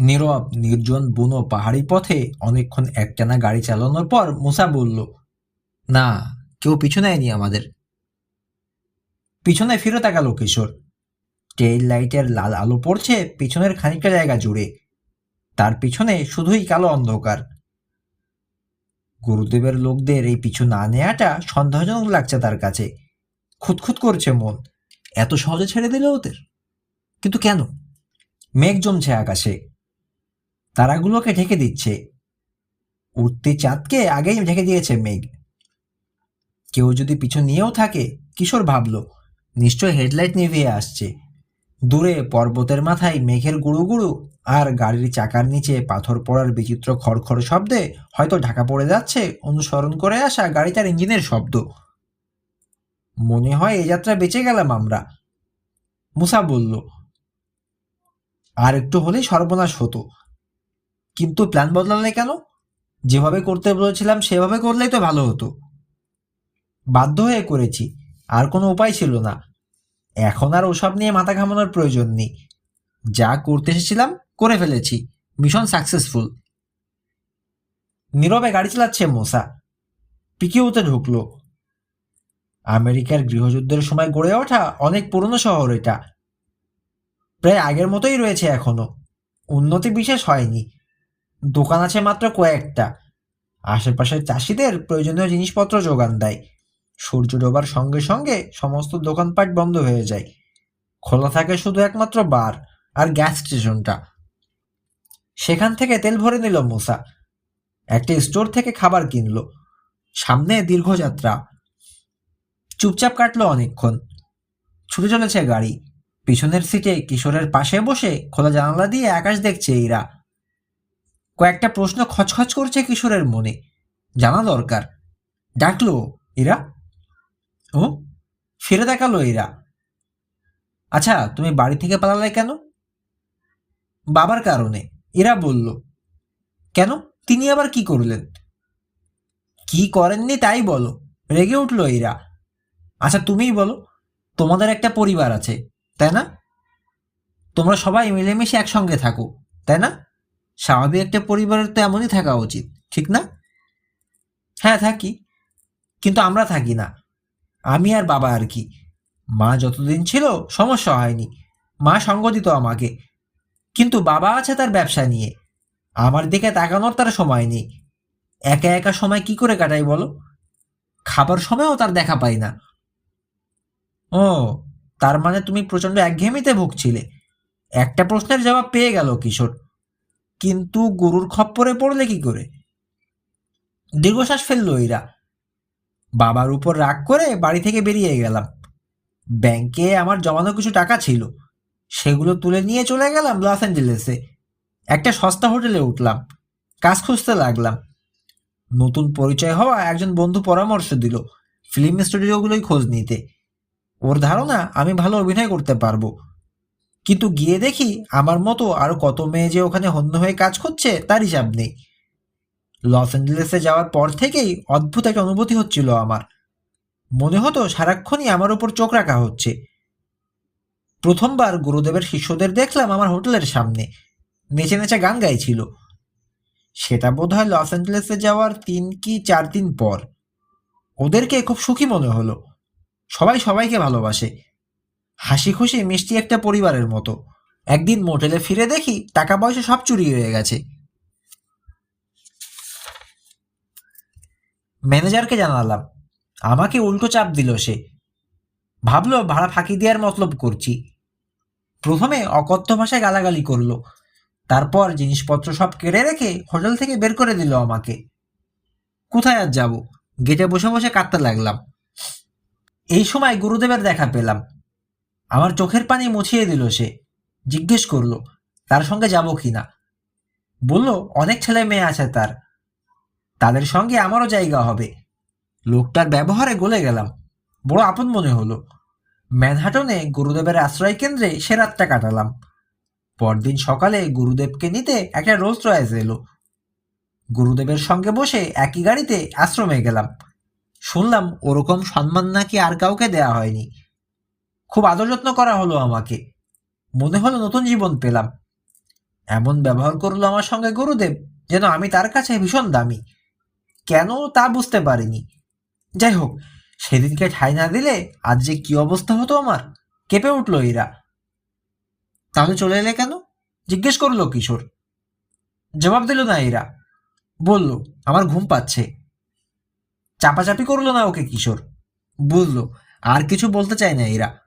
নীরব, নির্জন, বুনো পাহাড়ি পথে অনেকক্ষণ একটানা গাড়ি চালানোর পর মুসা বলল, না, কেউ পিছু নেয়নি আমাদের। পিছনে ফিরে তাকাল কিশোর। টেইল লাইটের লাল আলো পড়ছে পিছনের খানিকটা জায়গা জুড়ে। তার পিছনে শুধুই কালো অন্ধকার। গুরুদেবের লোকদের এই পিছু না নেওয়াটা সন্দেহজনক লাগছে তার কাছে। খুঁতখুত করছে মন। এত সহজে ছেড়ে দিল ওদের? কিন্তু কেন? মেঘ জমছে আকাশে। তারাগুলোকে ঢেকে দিচ্ছে। উঠতি চাঁদকে আগেই ঢেকে দিয়েছে মেঘ। কেউ যদি পিছু নিয়েও থাকে, কিশোর ভাবল, নিশ্চয় হেডলাইট নিভিয়ে আসছে। দূরে পর্বতের মাথায় মেঘের গুঁড়ো গুঁড়ো, আর গাড়ির চাকার নিচে পাথর পড়ার বিচিত্র খড়খড় শব্দে হয়তো ঢাকা পড়ে যাচ্ছে অনুসরণ করে আসা গাড়িটার ইঞ্জিনের শব্দ। মনে হয় এ যাত্রা বেঁচে গেলাম আমরা। মুসা বলল, আর একটু হলেই সর্বনাশ হতো। কিন্তু প্ল্যান বদলালে কেন? যেভাবে করতে বলেছিলাম, সেভাবে করলেই তো ভালো হতো। বাধ্য হয়ে করেছি, আর কোনো উপায় ছিল না। এখন আর ওসব নিয়ে মাথা ঘামানোর প্রয়োজন নেই। যা করতে এসেছিলাম, করে ফেলেছি। মিশন সাকসেসফুল নীরবে গাড়ি চালাচ্ছে মোসা। পিকিউতে ঢুকলো। আমেরিকার গৃহযুদ্ধের সময় গড়ে ওঠা অনেক পুরনো শহর এটা। প্রায় আগের মতোই রয়েছে এখনও। উন্নতি বিশেষ হয়নি। দোকান আছে মাত্র কয়েকটা। আশেপাশের চাষিদের প্রয়োজনীয় জিনিসপত্র যোগান দেয়। সূর্য ডোবার সঙ্গে সঙ্গে সমস্ত দোকানপাট বন্ধ হয়ে যায়। খোলা থাকে শুধু একমাত্র বার আর গ্যাস স্টেশনটা। সেখান থেকে তেল ভরে নিল মোসা। একটি স্টোর থেকে খাবার কিনল। সামনে দীর্ঘযাত্রা চুপচাপ কাটলো অনেকক্ষণ। ছুটে চলেছে গাড়ি। পিছনের সিটে কিশোরের পাশে বসে খোলা জানালা দিয়ে আকাশ দেখছে এরা। কয়েকটা প্রশ্ন খচখচ করছে কিশোরের মনে। জানা দরকার। ডাকলো এরা। ও ফিরে দেখাল এরা। আচ্ছা তুমি বাড়ি থেকে পালালে কেন? বাবার কারণে, এরা বলল। কেন? তিনি আবার কি করলেন? কি করেননি তাই বলো। রেগে উঠল এরা। আচ্ছা তুমিই বলো। তোমাদের একটা পরিবার আছে, তাই না? তোমরা সবাই মিলেমিশে একসঙ্গে থাকো, তাই না? স্বাভাবিক একটা পরিবারের তো এমনই থাকা উচিত, ঠিক না? হ্যাঁ থাকি, কিন্তু আমরা থাকি না। আমি আর বাবা আর কি। মা যতদিন ছিল, সমস্যা হয়নি। মা সঙ্গ দিত আমাকে। কিন্তু বাবা আছে তার ব্যবসা নিয়ে। আমার দিকে তাকানোর তার সময় নেই। একা একা সময় কি করে কাটাই বলো? খাবার সময়ও তার দেখা পাই না। ও, তার মানে তুমি প্রচণ্ড একঘেয়েমিতে ভুগছিলে। একটা প্রশ্নের জবাব পেয়ে গেল, কিশোর। কিন্তু গরুর খপ্পরে পড়লে কি করে? দীর্ঘশ্বাস ফেলল এরা। বাবার উপর রাগ করে বাড়ি থেকে বেরিয়ে গেলাম। ব্যাংকে আমার জমানো কিছু টাকা ছিল, সেগুলো তুলে নিয়ে চলে গেলাম লস অ্যাঞ্জেলেসে। একটা সস্তা হোটেলে উঠলাম, কাজ খুঁজতে লাগলাম। নতুন পরিচয় হওয়া একজন বন্ধু পরামর্শ দিল, ফিল্ম স্টুডিওগুলোই খোঁজ নিতে। ওর ধারণা, আমি ভালো অভিনয় করতে পারব। কিন্তু গিয়ে দেখি আমার মতো আরও কত মেয়ে যে ওখানে হন্য হয়ে কাজ করছে তার হিসাব নেই। লস অ্যাঞ্জেলেসে যাওয়ার পর থেকেই অদ্ভুত একটা অনুভূতি হচ্ছিল আমার। মনে হতো সারাক্ষণই আমার উপর চোখ রাখা হচ্ছে। প্রথমবার গুরুদেবের শিষ্যদের দেখলাম আমার হোটেলের সামনে। নেচে নেচে গান গাইছিল। সেটা বোধ হয় লস অ্যাঞ্জেলেসে যাওয়ার তিন কি চার দিন পর। ওদেরকে খুব সুখী মনে হলো। সবাই সবাইকে ভালোবাসে। হাসি খুশি মিষ্টি একটা পরিবারের মতো। একদিন মোটেলে ফিরে দেখি টাকা পয়সা সব চুরি হয়ে গেছে। ম্যানেজারকে জানালাম, আমাকে উল্টো চাপ দিল সে। ভাবলো ভাড়া ফাঁকি দেওয়ার মতলব করছি। প্রথমে অকথ্য ভাষায় গালাগালি করল। তারপর জিনিসপত্র সব কেড়ে রেখে হোটেল থেকে বের করে দিল আমাকে। কোথায় আর যাব? গেটে বসে বসে কাঁদতে লাগলাম। এই সময় গুরুদেবের দেখা পেলাম। আমার চোখের পানি মুছিয়ে দিল সে। জিজ্ঞেস করল, তার সঙ্গে যাব কি না? বলল, অনেক ছেলে মেয়ে আছে তার। তাদের সঙ্গে আমারও জায়গা হবে। লোকটার ব্যবহারে গলে গেলাম। বড় আপন মনে হলো। ম্যানহাটনে গুরুদেবের আশ্রয় কেন্দ্রে সে রাতটা কাটালাম। পরদিন সকালে গুরুদেবকে নিতে একটা রোলস রয়েস এলো। গুরুদেবের সঙ্গে বসে একই গাড়িতে আশ্রমে গেলাম। শুনলাম ওরকম সম্মান নাকি আর কাউকে দেয়া হয়নি। খুব আদর যত্ন করা হলো আমাকে। মনে হলো নতুন জীবন পেলাম। এমন ব্যবহার করল আমার সঙ্গে গুরুদেব, যেন আমি তার কাছে ভীষণ দামি। কেন তা বুঝতে পারিনি। যাই হোক, সেদিনকে ঠাই না দিলে আজ যে কি অবস্থা হতো আমার, কেঁপে উঠল এরা তাহলে চলে এলে কেন? জিজ্ঞেস করল কিশোর। জবাব দিল না এরা বলল, আমার ঘুম পাচ্ছে। চাপাচাপি করল না ওকে কিশোর। বুঝলো আর কিছু বলতে চায় না এরা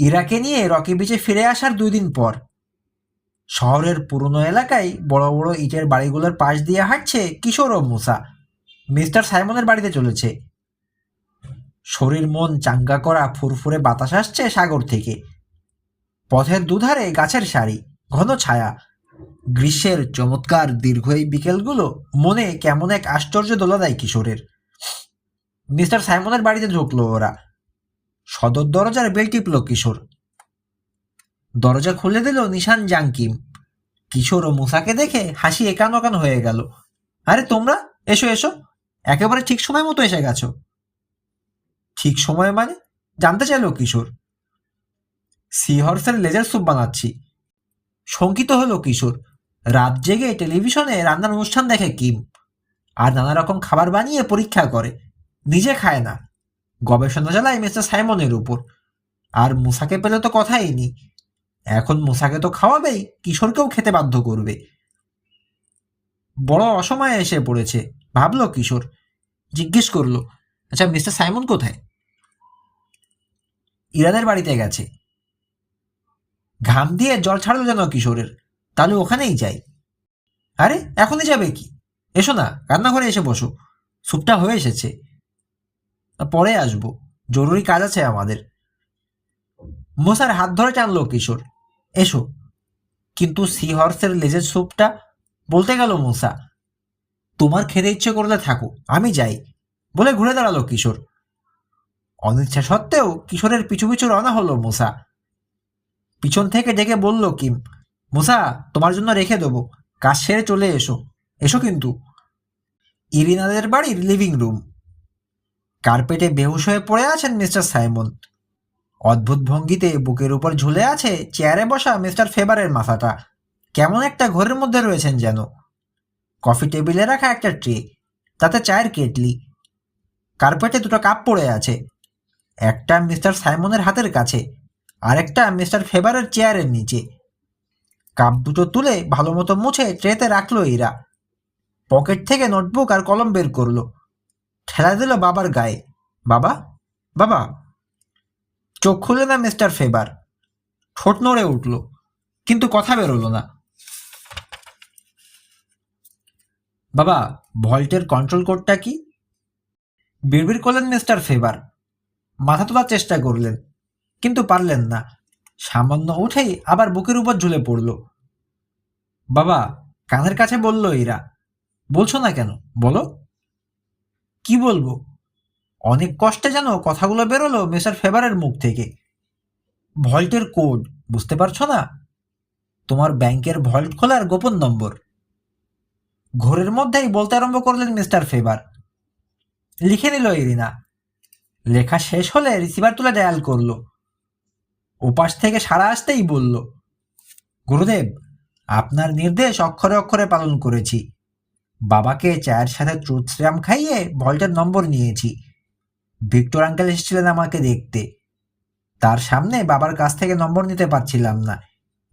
ইরাকে নিয়ে রকি বিচে ফিরে আসার দুই দিন পর। শহরের পুরনো এলাকায় বড় বড় ইটের বাড়িগুলোর পাশ দিয়ে হাঁটছে কিশোর ও মুসা। মিস্টার সাইমনের বাড়িতে চলেছে। শরীর মন চাঙ্গা করা ফুরফুরে বাতাস আসছে সাগর থেকে। পথের দুধারে গাছের সারি, ঘন ছায়া। গ্রীষ্মের চমৎকার দীর্ঘ এই বিকেলগুলো মনে কেমন এক আশ্চর্য দোলা দেয় কিশোরের। মিস্টার সাইমনের বাড়িতে ঢুকলো ওরা। সদর দরজার বেল টিপল কিশোর। দরজা খুলে দিল নিশান জাঙ্কিম কিশোর ও মুসাকে দেখে হাসি একান ওকান হয়ে গেল। আরে তোমরা, এসো এসো। একেবারে ঠিক সময় মতো এসে গেছো। ঠিক সময় মানে? জানতে চাইলো কিশোর। সি হর্সের লেজার স্যুপ বানাচ্ছি। শঙ্কিত হলো কিশোর। রাত জেগে টেলিভিশনে রান্নার অনুষ্ঠান দেখে কিম। আর নানা রকম খাবার বানিয়ে পরীক্ষা করে। নিজে খায় না। গবেষণা চালায় মিস্টার সাইমনের উপর। আর মুসাকে পেলে তো কথাই নেই। এখন মুসাকে তো খাওয়াবেই, কিশোরকেও খেতে বাধ্য করবে। বড় অসময়ে এসে পড়েছে, ভাবলো কিশোর, জিজ্ঞেস করল আচ্ছা মিস্টার সাইমন কোথায়? ইরাদের বাড়িতে গেছে। ঘাম দিয়ে জল ছাড়লো যেন কিশোরের, তাহলে ওখানেই যাই। আরে, এখনই যাবে কি? এসো না, রান্নাঘরে এসে বসো। স্যুপটা হয়ে এসেছে। পরে আসব। জরুরি কাজ আছে আমাদের। মশার হাত ধরে টানলো কিশোর। এসো। কিন্তু সি হর্সের লেজের স্যুপটা বলতে গেল মূসা তোমার খেতে ইচ্ছে করলে থাকো, আমি যাই। বলে ঘুরে দাঁড়াল কিশোর। অনিচ্ছা সত্ত্বেও কিশোরের পিছু পিছু রওনা হলো মুসা পিছন থেকে ডেকে বলল কিম মুসা তোমার জন্য রেখে দেবো। কাজ সেরে চলে এসো। এসো কিন্তু। ইরিনাদের বাড়ির লিভিং রুম কার্পেটে বেহুশ হয়ে পড়ে আছেন মিস্টার সাইমন। অদ্ভুত ভঙ্গিতে বুকের উপর ঝুলে আছে চেয়ারে বসা মিস্টার ফেবারের মাথাটা। কেমন একটা ঘরের মধ্যে রয়েছেন যেন। কফি টেবিলে রাখা একটা ট্রে, তাতে চায়ের কেটলি। কার্পেটে দুটো কাপ পড়ে আছে, একটা মিস্টার সাইমনের হাতের কাছে, আরেকটা মিস্টার ফেবারের চেয়ারের নিচে। কাপ দুটো তুলে ভালো মতো মুছে ট্রেতে রাখল এরা। পকেট থেকে নোটবুক আর কলম বের করল। ঠেলা দিল বাবার গায়ে। বাবা? বাবা? চোখ খুলে না মিস্টার ফেবার ঠোঁট নড়ে উঠল, কিন্তু কথা বেরোলো না। বাবা, ভল্টের কন্ট্রোল কোডটা কি? বিড়বিড় করলেন মিস্টার ফেবার মাথা তোলার চেষ্টা করলেন, কিন্তু পারলেন না। সামান্য উঠেই আবার বুকের উপর ঝুলে পড়ল। বাবা, কানের কাছে বলল এরা। বলছো না কেন? বলো। কি বলব? অনেক কষ্টে যেন কথাগুলো বেরোলো মিস্টার ফেভারের মুখ থেকে। ভল্টের কোড, বুঝতে পারছ না? তোমার ব্যাংকের ভল্ট খোলার গোপন নম্বর। ঘোরের মধ্যেই বলতে আরম্ভ করলেন মিস্টার ফেভার। লিখে নিল ইরিনা। লেখা শেষ হলে রিসিভার তুলে ডায়াল করল। ওপাশ থেকে সারা আসতেই বলল, গুরুদেব, আপনার নির্দেশ অক্ষরে অক্ষরে পালন করেছি। বাবাকে চায়ের সাথে ট্রুথ খাইয়ে ভল্টের নম্বর নিয়েছি। ভিক্টর আঙ্কেল এসেছিলেন আমাকে দেখতে। তার সামনে বাবার কাছ থেকে নম্বর নিতে পারছিলাম না,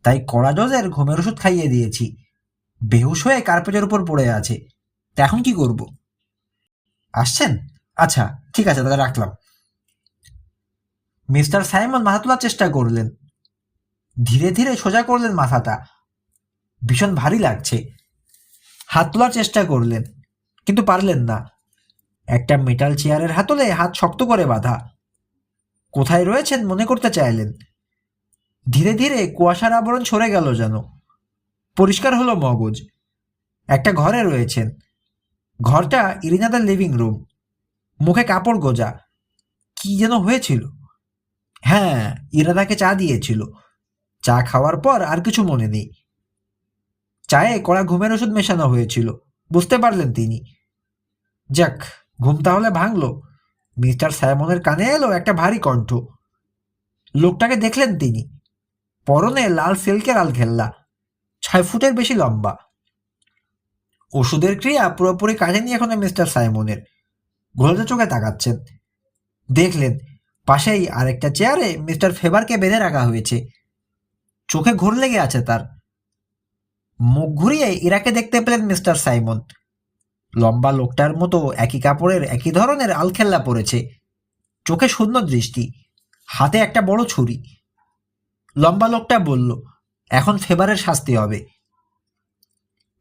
তাই কড়া ডোজের ঘুমের ওষুধ খাইয়ে দিয়েছি। বেহুশ হয়ে কার্পেটের উপর পড়ে আছে। তা এখন কি করব? আসছেন? আচ্ছা ঠিক আছে দাদা রাখলাম। মিস্টার সাইমন মাথা তোলার চেষ্টা করলেন। ধীরে ধীরে সোজা করলেন মাথাটা। ভীষণ ভারী লাগছে। হাত তোলার চেষ্টা করলেন, কিন্তু পারলেন না। একটা মেটাল চেয়ারের হাতলে হাত শক্ত করে বাঁধা। কোথায় রয়েছেন মনে করতে চাইলেন? ধীরে ধীরে কুয়াশার আবরণ সরে গেল যেন। পরিষ্কার হলো মগজ। একটা ঘরে রয়েছেন। ঘরটা ইরিনাদার লিভিং রুম মুখে কাপড় গোজা। কি যেন হয়েছিল? হ্যাঁ ইরাদাকে চা দিয়েছিল। চা খাওয়ার পর আর কিছু মনে নেই। চায়ে কড়া ঘুমের ওষুধ মেশানো হয়েছিল। বুঝতে পারলেন তিনি। যাক, ঘুম তাহলে ভাঙলো। মিস্টার সাইমনের কানে এলো একটা ভারী কণ্ঠ। লোকটাকে দেখলেন তিনি। পরনে লাল সিল্কের আলখেল্লা ছয় ফুটের বেশি লম্বা। ওষুধের ক্রিয়া পুরোপুরি কাটেনি এখনও মিস্টার সাইমনের। ঘোলতে চোখে তাকাচ্ছেন। দেখলেন, পাশেই আরেকটা চেয়ারে মিস্টার ফেবারকে বেঁধে রাখা হয়েছে। চোখে ঘোর লেগে আছে তার। মুখ ঘুরিয়ে ইরাকে দেখতে পেলেন মিস্টার সাইমন। লম্বা লোকটার মতো একই কাপড়ের, একই ধরনের আলখেল্লা পরেছে। চোখে শূন্য দৃষ্টি, হাতে একটা বড় ছুরি। লম্বা লোকটা বলল, এখন ফেবারের শাস্তি হবে।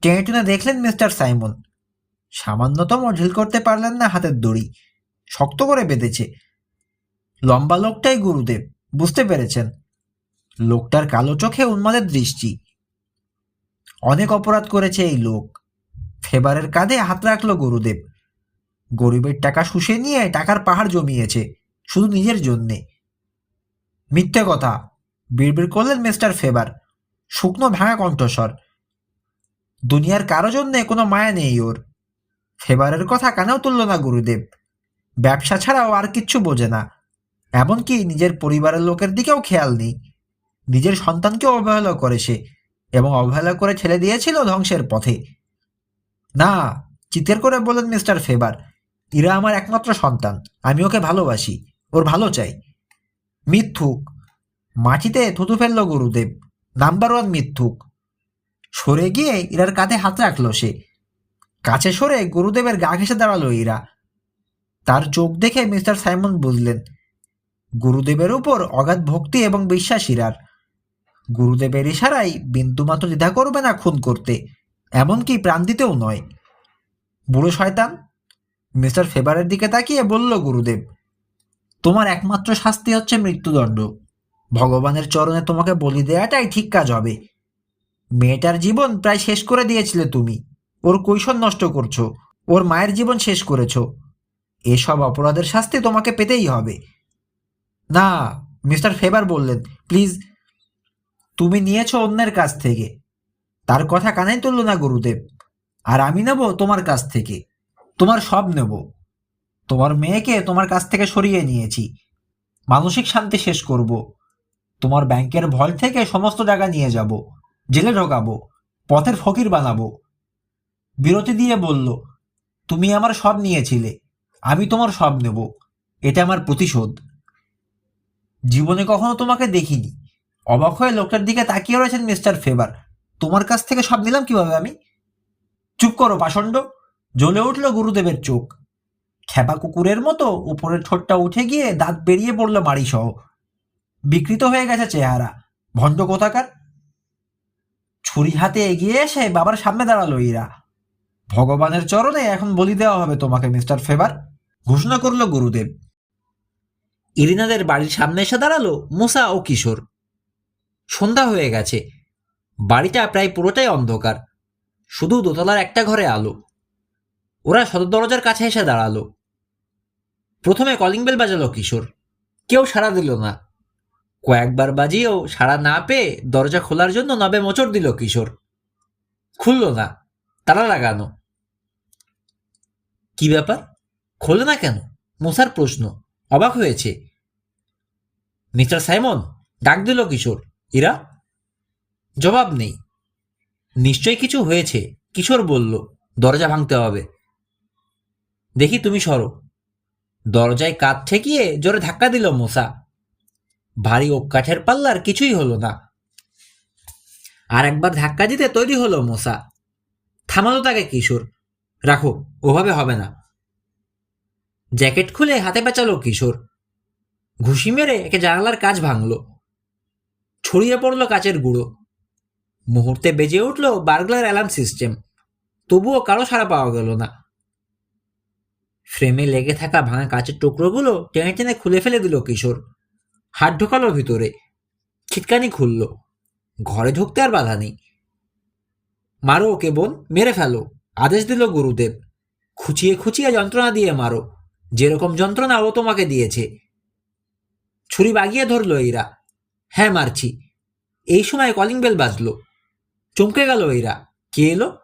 টেনে টুনে দেখলেন মিস্টার সাইমন। সামান্যতম ঢিল করতে পারলেন না হাতের দড়ি, শক্ত করে বেঁধেছে। লম্বা লোকটাই গুরুদেব, বুঝতে পেরেছেন। লোকটার কালো চোখে উন্মাদের দৃষ্টি অনেক অপরাধ করেছে এই লোক। ফেবারের কাঁধে হাত রাখল গুরুদেব। গরিবের টাকা শুষে নিয়ে টাকার পাহাড় জমিয়েছে, শুধু নিজের জন্যে। মিথ্যে কথা, বিড়বিড় করলেন মিস্টার ফেবার, শুকনো ভাঙা কণ্ঠস্বর। দুনিয়ার কারও জন্যে কোনো মায়া নেই ওর। ফেবারের কথা কানেও তুলল না গুরুদেব। ব্যবসা ছাড়াও আর কিচ্ছু বোঝে না। এমনকি নিজের পরিবারের লোকের দিকেও খেয়াল নেই। নিজের সন্তানকেও অবহেলা করে সে। এবং অবহেলা করে ঠেলে দিয়েছিল ধ্বংসের পথে। না, চিতের করে বললেন মিস্টার ফেবার, ইরা আমার একমাত্র সন্তান, আমি ওকে ভালোবাসি, ওর ভালো চাই। মিথ্যুক, মাটিতে থুতু ফেলল গুরুদেব, নাম্বার ওয়ান মিথ্যুক। সরে গিয়ে ইরার কাঁধে হাত রাখল সে। কাছে সরে গুরুদেবের গা ঘেসে দাঁড়াল ইরা। তার চোখ দেখে মিস্টার সাইমন বুঝলেন, গুরুদেবের উপর অগাধ ভক্তি এবং বিশ্বাস ইরার। গুরুদেবের ইশারায় বিন্দুমাত্র দ্বিধা করবে না খুন করতে, এমনকি প্রাণ দিতেও নয়। বুড়ো শয়তান, মিস্টার ফেবারের দিকে তাকিয়ে বলল গুরুদেব, তোমার একমাত্র শাস্তি হচ্ছে মৃত্যুদণ্ড। ভগবানের চরণে তোমাকে বলি দেওয়াটাই ঠিক কাজ হবে। মেয়েটার জীবন প্রায় শেষ করে দিয়েছিলে তুমি। ওর কৈশোর নষ্ট করছ, ওর মায়ের জীবন শেষ করেছ। এসব অপরাধের শাস্তি তোমাকে পেতেই হবে। না, মিস্টার ফেবার বললেন, প্লিজ তুমি নিয়েছো অন্যের কাছ থেকে। তার কথা কানাই তুলল না গুরুদেব। আর আমি নেব তোমার কাছ থেকে। তোমার সব নেব। তোমার মেয়েকে তোমার কাছ থেকে সরিয়ে নিয়েছি। মানসিক শান্তি শেষ করব। তোমার ব্যাংকের ভল থেকে সমস্ত টাকা নিয়ে যাব। জেলে ঢোকাবো। পথের ফকির বানাবো। বিরতি দিয়ে বলল, তুমি আমার সব নিয়েছিলে। আমি তোমার সব নেব। এটা আমার প্রতিশোধ। জীবনে কখনো তোমাকে দেখিনি। অবাক হয়ে লোকটার দিকে তাকিয়ে রয়েছেন মিস্টার ফেবার। তোমার কাছ থেকে সব নিলাম কীভাবে আমি? চুপ করো, পাষণ্ড। জ্বলে উঠল গুরুদেবের চোখ। খেপা কুকুরের মতো উপরের ঠোঁটটা উঠে গিয়ে দাঁত বেরিয়ে পড়ল মাড়ি সহ বিকৃত হয়ে গেছে চেহারা। ভণ্ড কোথাকার? ছুরি হাতে এগিয়ে এসে বাবার সামনে দাঁড়াল ইরা। ভগবানের চরণে এখন বলি দেওয়া হবে তোমাকে, মিস্টার ফেবার। ঘোষণা করল গুরুদেব। ইরিনাদের বাড়ির সামনে এসে দাঁড়াল মুসা ও কিশোর। সন্ধ্যা হয়ে গেছে। বাড়িটা প্রায় পুরোটাই অন্ধকার। শুধু দোতলার একটা ঘরে আলো। ওরা সদর দরজার কাছে এসে দাঁড়াল। প্রথমে কলিং বেল বাজালো কিশোর। কেউ সাড়া দিল না। কয়েকবার বাজিয়েও সাড়া না পেয়ে দরজা খোলার জন্য নবে মোচড় দিল কিশোর। খুলল না। তালা লাগানো। কি ব্যাপার? খোলে না কেন? মোসার প্রশ্ন। অবাক হয়েছে। মিস্টার সাইমন, ডাক দিল কিশোর। ইরা জবাব নেই। নিশ্চয় কিছু হয়েছে, কিশোর বলল। দরজা ভাঙতে হবে। দেখি তুমি সরো। দরজায় কাঠ ঠেকিয়ে জোরে ধাক্কা দিল মোসা ভারী ও কাঠের পাল্লার কিছুই হলো না। আর একবার ধাক্কা দিতে তৈরি হলো মোসা থামালো তাকে কিশোর। রাখো, ওভাবে হবে না। জ্যাকেট খুলে হাতে পেঁচালো কিশোর। ঘুষি মেরে একে জানালার কাজ ভাঙলো। ছড়িয়ে পড়ল কাচের গুঁড়ো। মুহূর্তে বেজে উঠল বার্গলার অ্যালার্ম সিস্টেম। তবুও কারও সাড়া পাওয়া গেল না। ফ্রেমে লেগে থাকা ভাঙা কাচের টুকরোগুলো টেনে টেনে খুলে ফেলে দিল কিশোর। হাত ঢোকালো ভিতরে। ছিটকানি খুলল। ঘরে ঢুকতে আর বাধা নেই। মারো ওকে, বোন, মেরে ফেলো। আদেশ দিল গুরুদেব। খুচিয়ে খুচিয়ে যন্ত্রণা দিয়ে মারো। যেরকম যন্ত্রণা ও তোমাকে দিয়েছে। ছুরি বাগিয়ে ধরলো এরা। হ্যাঁ মারছি। এই সময় কলিং বেল বাজলো। চমকে গেল এরা। কে এলো?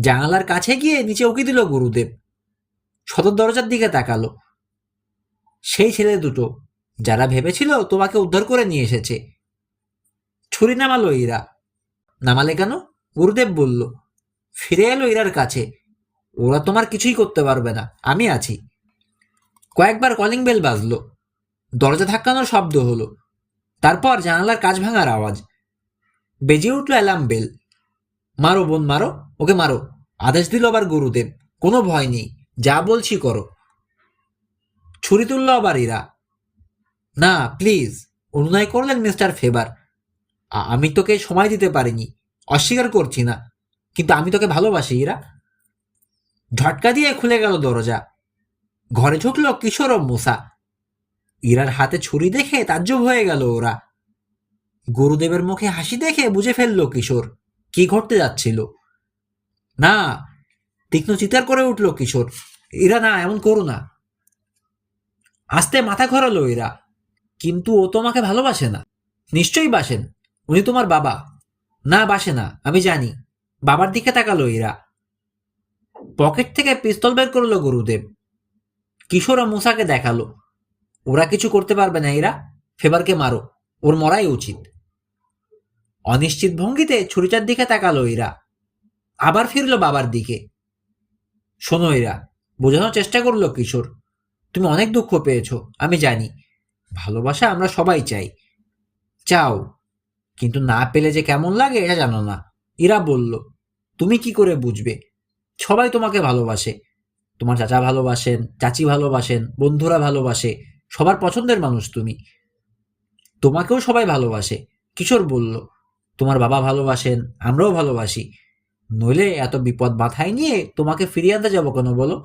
জানালার কাছে গিয়ে নিচে উকি দিল গুরুদেব। সদর দরজার দিকে তাকালো। সেই ছেলে দুটো, যারা ভেবেছিল তোমাকে উদ্ধার করে নিয়ে এসেছে। ছুরি নামালো ইরা নামালে কেন? গুরুদেব বলল, ফিরে এলো ইরার কাছে। ওরা তোমার কিছুই করতে পারবে না, আমি আছি। কয়েকবার কলিং বেল বাজলো। দরজা ধাক্কানোর শব্দ হলো। তারপর জানালার কাজ ভাঙার আওয়াজ। বেজে উঠল অ্যালার্ম বেল। মারো বোন, মারো, ওকে মারো। আদেশ দিল আবার গুরুদেব। কোনো ভয় নেই, যা বলছি করো। ছুরি তুলল আবার ইরা। না প্লিজ অনুনয় করলেন মিস্টার ফেবার আমি তোকে সময় দিতে পারিনি, অস্বীকার করছি না। কিন্তু আমি তোকে ভালোবাসি, ইরা। ঝটকা দিয়ে খুলে গেল দরজা। ঘরে ঢুকলো কিশোর ও মুসা ইরার হাতে ছুরি দেখে তাজ্জব হয়ে গেল ওরা। গুরুদেবের মুখে হাসি দেখে বুঝে ফেলল কিশোর, কি ঘটতে যাচ্ছিল। না, তীক্ষ্ণ চিৎকার করে উঠল কিশোর, ইরা না, এমন করো না। আস্তে মাথা ঘোরালো এরা কিন্তু ও তোমাকে ভালোবাসে না। নিশ্চয়ই বাসেন, উনি তোমার বাবা। না, বাসে না, আমি জানি, বাবার দিকে তাকালো এরা পকেট থেকে পিস্তল বের করল গুরুদেব। কিশোর ও মুসাকে দেখাল ওরা কিছু করতে পারবে না, এরা ফেবারকে মারো, ওর মরাই উচিত। অনিশ্চিত ভঙ্গিতে ছুরিটার দিকে তাকালো এরা। আবার ফিরলো বাবার দিকে। শোনো এরা, বোঝানোর চেষ্টা করল কিশোর, তুমি অনেক দুঃখ পেয়েছ, আমি জানি। ভালোবাসা আমরা সবাই চাই। চাও, কিন্তু না পেলে যে কেমন লাগে, এটা জানো না। ইরা বলল, তুমি কি করে বুঝবে? সবাই তোমাকে ভালোবাসে। তোমার চাচা ভালোবাসেন, চাচি ভালোবাসেন, বন্ধুরা ভালোবাসে। সবার পছন্দের মানুষ তুমি। তোমাকেও সবাই ভালোবাসে। কিশোর বলল, তোমার বাবা ভালোবাসেন, আমরাও ভালোবাসি। নইলে এত বিপদ মাথায় নিয়ে তোমাকে ফিরিয়ে আনতে যাব কেন বলো?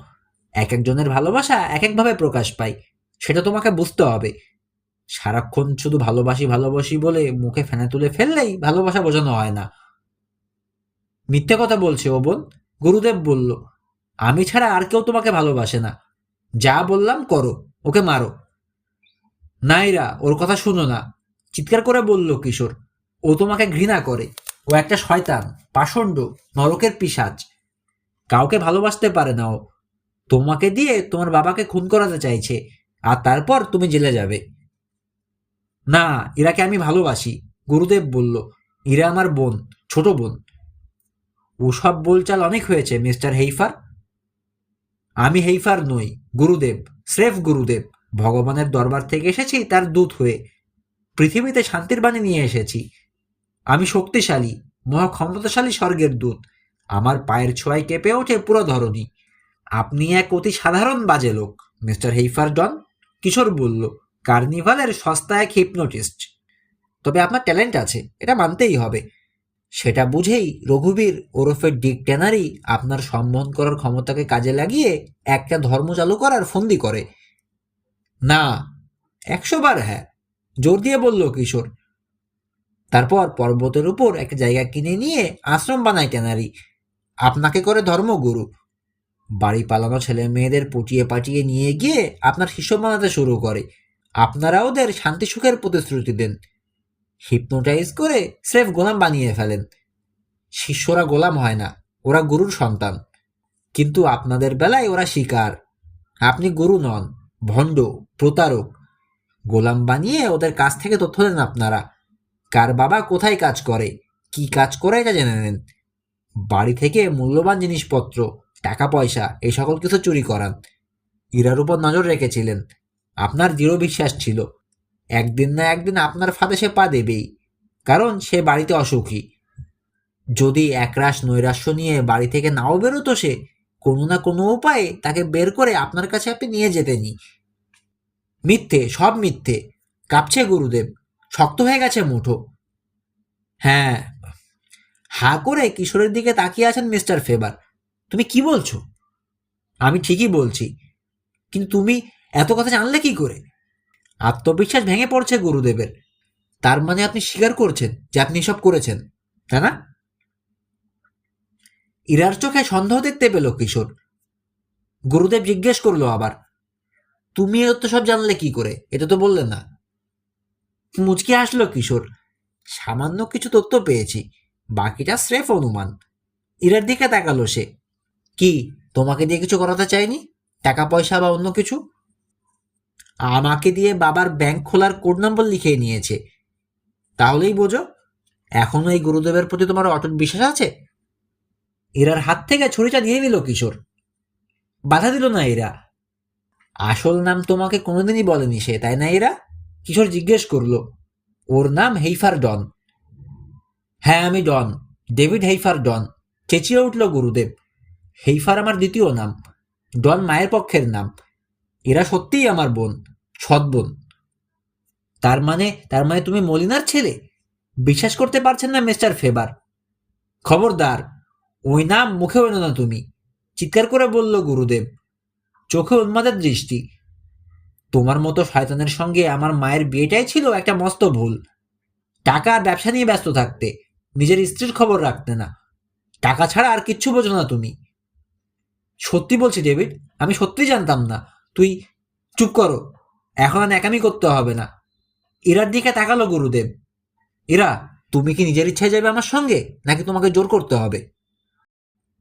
এক একজনের ভালোবাসা এক একভাবে প্রকাশ পায়। সেটা তোমাকে বুঝতে হবে। সারাক্ষণ শুধু ভালোবাসি ভালোবাসি বলে মুখে ফেনা তুলে ফেললেই ভালোবাসা বোঝানো হয় না। মিথ্যে কথা বলছে ও বোন। গুরুদেব বলল, আমি ছাড়া আর কেউ তোমাকে ভালোবাসে না। যা বললাম করো, ওকে মারো। নাইরা, ওর কথা শুনো না। চিৎকার করে বলল, কিশোর, ও তোমাকে ঘৃণা করে। ও একটা শয়তান, পাষণ্ড, নরকের পিসাজ কাউকে ভালোবাসতে পারে না ও। তোমাকে দিয়ে তোমার বাবাকে খুন করাতে চাইছে, আর তারপর তুমি জেলে যাবে। না, ইরাকে আমি ভালোবাসি, গুরুদেব বলল। ইরা আমার বোন, ছোট বোন। ওসব বলচাল অনেক হয়েছে, মিস্টার হেইফার। আমি হেইফার নই, গুরুদেব, স্রেফ গুরুদেব। ভগবানের দরবার থেকে এসেছি, তার দূত হয়ে। পৃথিবীতে শান্তির বাণী নিয়ে এসেছি। আমি শক্তিশালী মহা ক্ষমতাশালী স্বর্গের দূত। আমার পায়ের ছোঁয়ায় কেঁপে ওঠে পুরো ধরনী আপনি এক অতি সাধারণ বাজে লোক, মিস্টার হেইফার ডন কিশোর বলল। কার্নিভালের সস্তা এক হিপনোটিস্ট। তবে আপনার ট্যালেন্ট আছে, এটা মানতেই হবে। সেটা বুঝেই রঘুবীর ওরফে ডিক ট্যানারি আপনার সম্বোধন করার ক্ষমতাকে কাজে লাগিয়ে একটা ধর্ম চালু করার ফন্দি করে। না, একশো বার হ্যাঁ। জোর দিয়ে বলল কিশোর। তারপর পর্বতের উপর একটা জায়গা কিনে নিয়ে আশ্রম বানায় ট্যানারি। আপনাকে করে ধর্মগুরু। বাড়ি পালানো ছেলে মেয়েদের পটিয়ে পাটিয়ে নিয়ে গিয়ে আপনার শিষ্য বানাতে শুরু করে। আপনারা ওদের শান্তি সুখের প্রতিশ্রুতি দেন। হিপনোটাইজ করে স্রেফ গোলাম বানিয়ে ফেলেন। শিষ্যরা গোলাম হয় না, ওরা গুরুর সন্তান। কিন্তু আপনাদের বেলায় ওরা শিকার। আপনি গুরু নন। ভণ্ড, প্রতারক। গোলাম বানিয়ে ওদের কাছ থেকে তথ্য দেন আপনারা। কার বাবা কোথায় কাজ করে? কি কাজ করে এটা জেনে নেন। বাড়ি থেকে মূল্যবান জিনিসপত্র টাকা পয়সা এই সকল কিছু চুরি করান। ইরার উপর নজর রেখেছিলেন। আপনার দৃঢ় বিশ্বাস ছিল। একদিন না একদিন আপনার ফাঁদে সে পা দেবেই, কারণ সে বাড়িতে অসুখী। যদি একরাশ নৈরাশ্য নিয়ে বাড়ি থেকে নাও বেরোতো সে কোনো না কোনো উপায়ে তাকে বের করে আপনার কাছে আপনি নিয়ে যেতেনি মিথ্যে, সব মিথ্যে। কাঁপছে গুরুদেব। শক্ত হয়ে গেছে মুঠো। হ্যাঁ। হা করে কিশোরের দিকে তাকিয়ে আছেন মিস্টার ফেবার। তুমি কি বলছো? আমি ঠিকই বলছি। কিন্তু তুমি এত কথা জানলে কি করে? আত্মবিশ্বাস ভেঙে পড়ছে গুরুদেবের। তার মানে আপনি স্বীকার করছেন যে আপনি এসব করেছেন, তাই না? ইরার চোখে সন্দেহ দেখতে পেল কিশোর। গুরুদেব জিজ্ঞেস করল আবার, তুমি তো সব জানলে কি করে? এটা তো বললে না। মুচকি আসলো কিশোর, সামান্য কিছু তথ্য পেয়েছি, বাকিটা স্রেফ অনুমান। ইরার দিকে তাকালো সে, কি, তোমাকে দিয়ে কিছু করাতে চাইনি? টাকা, পয়সা বা অন্য কিছু? আমাকে দিয়ে বাবার ব্যাংক খোলার কোড নম্বর লিখিয়ে নিয়েছে। তাহলেই বোঝো, এখনও এই গুরুদেবের প্রতি তোমার অটুট বিশ্বাস আছে? এরার হাত থেকে ছুরিটা নিয়ে নিল কিশোর। বাধা দিল না এরা। আসল নাম তোমাকে কোনোদিনই বলেনি সে, তাই না এরা? কিশোর জিজ্ঞেস করল। ওর নাম হেইফার ডন। হ্যাঁ আমি ডন। ডেভিড হেইফার ডন। চেঁচিয়ে উঠল গুরুদেব। হেইফার আমার দ্বিতীয় নাম। ডন মায়ের পক্ষের নাম। এরা সত্যিই আমার বোন, সৎ বোন। তার মানে তার মানে তুমি মলিনার ছেলে? বিশ্বাস করতে পারছেন না মিস্টার ফেবার। খবরদার ওই নাম মুখে এনো না তুমি। চিৎকার করে বলল গুরুদেব, চোখে উন্মাদের দৃষ্টি। তোমার মতো শয়তানের সঙ্গে আমার মায়ের বিয়েটাই ছিল একটা মস্ত ভুল। টাকা আর ব্যবসা নিয়ে ব্যস্ত থাকতে, নিজের স্ত্রীর খবর রাখতে না। টাকা ছাড়া আর কিচ্ছু বোঝো না তুমি। সত্যি বলছি, ডেভিড, আমি সত্যি জানতাম না। তুই চুপ করো, এখন আর একামি করতে হবে না। ইরার দিকে তাকালো গুরুদেব। ইরা, তুমি কি নিজের ইচ্ছায় যাবে আমার সঙ্গে, নাকি তোমাকে জোর করতে হবে?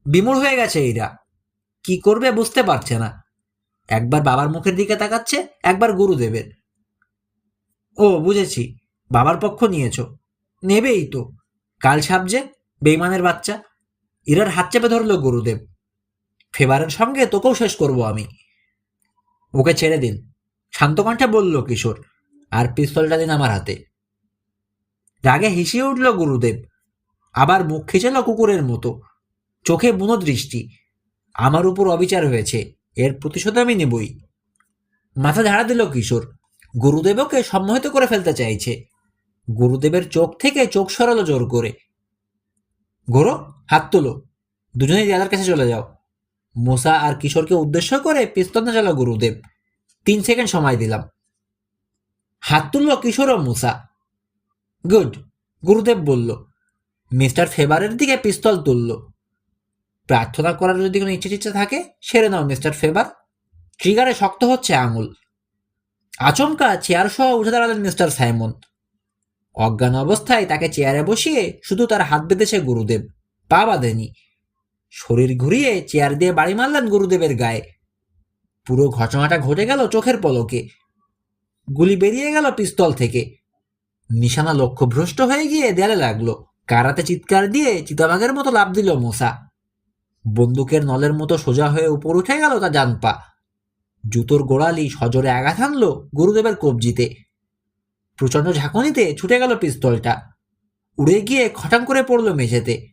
বিমূঢ় হয়ে গেছে ইরা কি করবে বুঝতে পারছে না। একবার বাবার মুখের দিকে তাকাচ্ছে, একবার গুরুদেবের। ও, বুঝেছি। বাবার পক্ষ নিয়েছো। নেবেই তো। কাল সাবজে বেইমানের বাচ্চা। ইরার হাত চেপে ধরলো গুরুদেব। ফেভারের সঙ্গে তোকেও শেষ করব আমি। ওকে ছেড়ে দিন। শান্ত কণ্ঠে বলল কিশোর, আর পিস্তলটা দিন আমার হাতে। রাগে হিসিয়ে উঠল গুরুদেব। আবার মুখ খিচেল কুকুরের মতো। চোখে বুনো দৃষ্টি। আমার উপর অবিচার হয়েছে, এর প্রতিশোধ আমি নেবই। মাথা ঝাড়া দিল কিশোর। গুরুদেবকে সম্মোহিত করে ফেলতে চাইছে। গুরুদেবের চোখ থেকে চোখ সরালো জোর করে। ঘোরো হাত তোলো। দুজনেই দাদার কাছে চলে যাও। মোসা আর কিশোরকে উদ্দেশ্য করে পিস্তল না চালো গুরুদেব। তিন সেকেন্ড সময় দিলাম। হাত তুলল কিশোর ও মুসা। গুড, গুরুদেব বলল। মিস্টার ফেবারের দিকে পিস্তল তুলল। প্রার্থনা করার যদি কোনো ইচ্ছে টিচ্ছে থাকে, সেরে নাও মিস্টার ফেবার ট্রিগারে শক্ত হচ্ছে আঙুল। আচমকা চেয়ার সহ উঠে দাঁড়ালেন মিস্টার সাইমন অজ্ঞান অবস্থায় তাকে চেয়ারে বসিয়ে শুধু তার হাত বেঁধেছে গুরুদেব। পা বাঁধেনি। শরীর ঘুরিয়ে চেয়ার দিয়ে বাড়ি মারলেন গুরুদেবের গায়ে। পুরো ঘটনাটা ঘটে গেল চোখের পলকে। গুলি বেরিয়ে গেল পিস্তল থেকে। নিশানা লক্ষ্যভ্রষ্ট হয়ে গিয়ে দেয়ালে লাগল। কারাতে চিৎকার দিয়ে চিতাবাঘের মতো লাভ দিল মশা বন্দুকের নলের মতো সোজা হয়ে উপর উঠে গেল তা জান পা জুতোর গোড়ালি সজোরে আঘাত হানলো গুরুদেবের কবজিতে। প্রচণ্ড ঝাঁকুনিতে ছুটে গেল পিস্তলটা। উড়ে গিয়ে খটাং করে পড়ল মেঝেতে।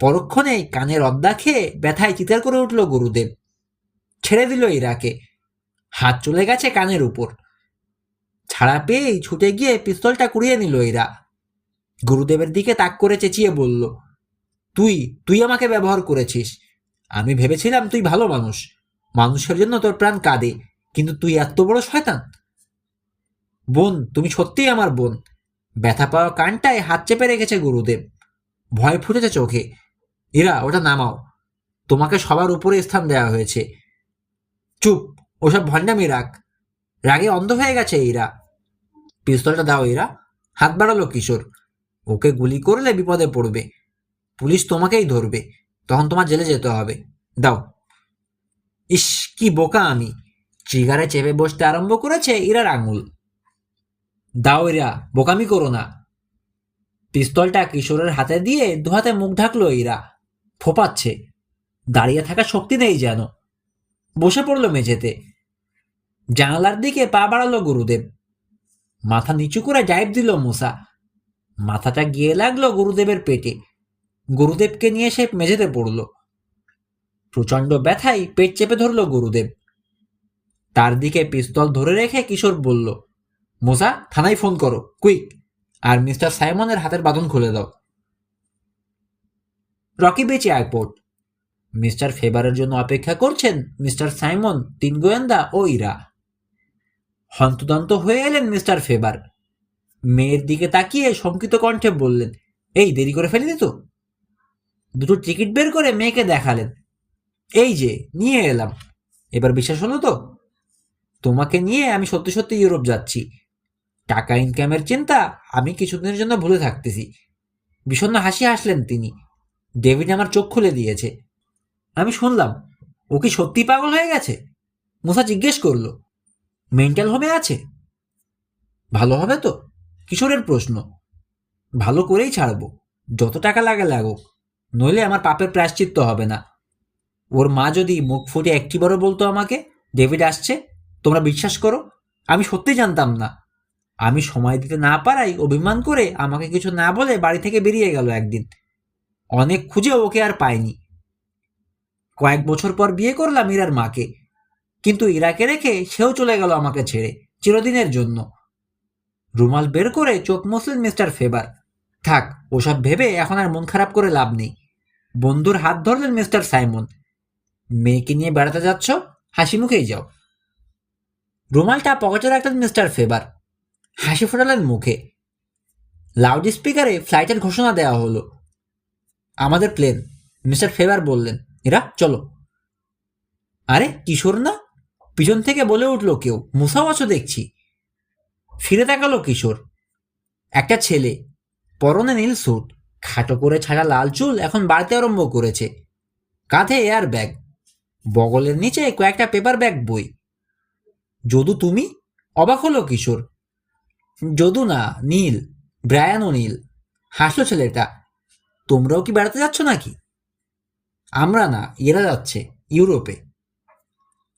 পরক্ষণেই কানের অদ্দা খেয়ে ব্যথায় চিৎকার করে উঠল গুরুদেব। ছেড়ে দিল ইরাকে। হাত চলে গেছে কানের উপর। ছাড়া পেয়েই ছুটে গিয়ে পিস্তলটা কুড়িয়ে নিল এরা গুরুদেবের দিকে তাক করে চেঁচিয়ে বলল তুই তুই আমাকে ব্যবহার করেছিস। আমি ভেবেছিলাম তুই ভালো মানুষ। মানুষের জন্য তোর প্রাণ কাঁদে, কিন্তু তুই এত বড় শয়তান। বোন, তুমি সত্যিই আমার বোন। ব্যথা পাওয়া কানটায় হাত চেপে রেখেছে গুরুদেব। ভয় ফুটেছে চোখে। এরা ওটা নামাও। তোমাকে সবার উপরে স্থান দেওয়া হয়েছে। চুপ, ওসব ভণ্ডামি রাখ। রাগে অন্ধ হয়ে গেছে এরা পিস্তলটা দাও এরা হাত বাড়ালো কিশোর। ওকে গুলি করলে বিপদে পড়বে। পুলিশ তোমাকেই ধরবে, তখন তোমার জেলে যেতে হবে। দাও। ইস, কি বোকা আমি। ট্রিগারে চেপে বসতে আরম্ভ করেছে ইরার আঙুল। দাও এরা বোকামি করো না। পিস্তলটা কিশোরের হাতে দিয়ে দুহাতে মুখ ঢাকলো ইরা। ফোপাচ্ছে। দাঁড়িয়ে থাকা শক্তি নেই যেন। বসে পড়ল মেঝেতে। জানালার দিকে পা বাড়ালো গুরুদেব। মাথা নিচু করে জাইব দিল মূসা। মাথাটা গিয়ে লাগল গুরুদেবের পেটে। গুরুদেবকে নিয়ে সে মেঝেতে পড়ল। প্রচণ্ড ব্যথায় পেট চেপে ধরল গুরুদেব। তার দিকে পিস্তল ধরে রেখে কিশোর বলল, মোসা, থানায় ফোন করো, কুইক, আর মিস্টার সাইমনের হাতের বাঁধন খুলে দাও। রকি বেচ এয়ারপোর্ট মিস্টার ফেবারের জন্য অপেক্ষা করছেন মিস্টার সাইমন, তিন গোয়েন্দা ও ইরা। হন্তদন্ত হয়ে এলেন মিস্টার ফেবার। মেয়ের দিকে তাকিয়ে শঙ্কিত কণ্ঠে বললেন, এই দেরি করে ফেলিনি তো? দুটো টিকিট বের করে মেয়েকে দেখালেন। এই যে, নিয়ে এলাম। এবার বিশ্বাস হলো তো? তোমাকে নিয়ে আমি সত্যি সত্যি ইউরোপ যাচ্ছি। টাকা ইনকামের চিন্তা আমি কিছুদিনের জন্য ভুলে থাকতেছি। বিষণ্ণ হাসি হাসলেন তিনি। ডেভিড আমার চোখ খুলে দিয়েছে। আমি শুনলাম, ও কি সত্যি পাগল হয়ে গেছে? মুসা জিজ্ঞেস করল মেন্টাল হোমে আছে? ভালো হবে তো? কিশোরের প্রশ্ন। ভালো করেই ছাড়বো। যত টাকা লাগে লাগুক। নইলে আমার পাপের প্রায়শ্চিত্ত হবে না। ওর মা যদি মুখ ফুটে একটি বড় বলতো আমাকে, ডেভিড আসছে, তোমরা বিশ্বাস করো, আমি সত্যি জানতাম না। আমি সময় দিতে না পারাই অভিমান করে আমাকে কিছু না বলে বাড়ি থেকে বেরিয়ে গেল একদিন। অনেক খুঁজে ওকে আর পাইনি। কয়েক বছর পর বিয়ে করলাম ইরার মাকে, কিন্তু ইরাকে রেখে সেও চলে গেল আমাকে ছেড়ে, চিরদিনের জন্য। রুমাল বের করে চোখ মুসলেন মিস্টার ফেবার। থাক, ওসব ভেবে এখন আর মন খারাপ করে লাভ নেই। বন্ধুর হাত ধরলেন মিস্টার সাইমন। মেয়েকে নিয়ে বেড়াতে যাচ্ছ? হাসি মুখেই যাও। রুমালটা পকেটে রাখলেন মিস্টার ফেবার। হাসি ফোটালেন মুখে। লাউড স্পিকারে ফ্লাইটের ঘোষণা দেওয়া হলো। আমাদের প্লেন, মিস্টার ফেবার বললেন। এরা, চলো। আরে, কিশোর না? পিছন থেকে বলে উঠল কেউ। মুসাও আছো দেখছি। ফিরে তাকালো কিশোর। একটা ছেলে, পরনে নীল স্যুট। খাটো করে ছাড়া লাল চুল এখন বাড়তে আরম্ভ করেছে। কাঁধে এয়ার ব্যাগ বগলের নিচে কয়েকটা পেপার ব্যাগ বই। যদু তুমি? অবাক হলো কিশোর। যদু না, নীল ব্রায়ান ও নীল। হাসলো ছেলেটা। তোমরাও কি বেড়াতে যাচ্ছ নাকি? আমরা না, এরা যাচ্ছে, ইউরোপে।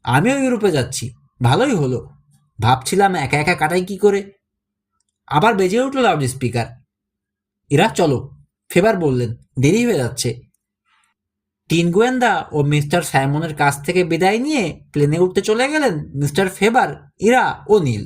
আমিও ইউরোপে যাচ্ছি, ভালোই হলো। ভাবছিলাম একা একা কাটাই কি করে। আবার বেজে উঠল লাউড স্পিকার এরা, চলো ফেবার বললেন, দেরি হয়ে যাচ্ছে। টিন গোয়েন্দা ও মিস্টার সাইমনের কাছ থেকে বিদায় নিয়ে প্লেনে উঠতে চলে গেলেন মিস্টার ফেবার ইরা ও নীল।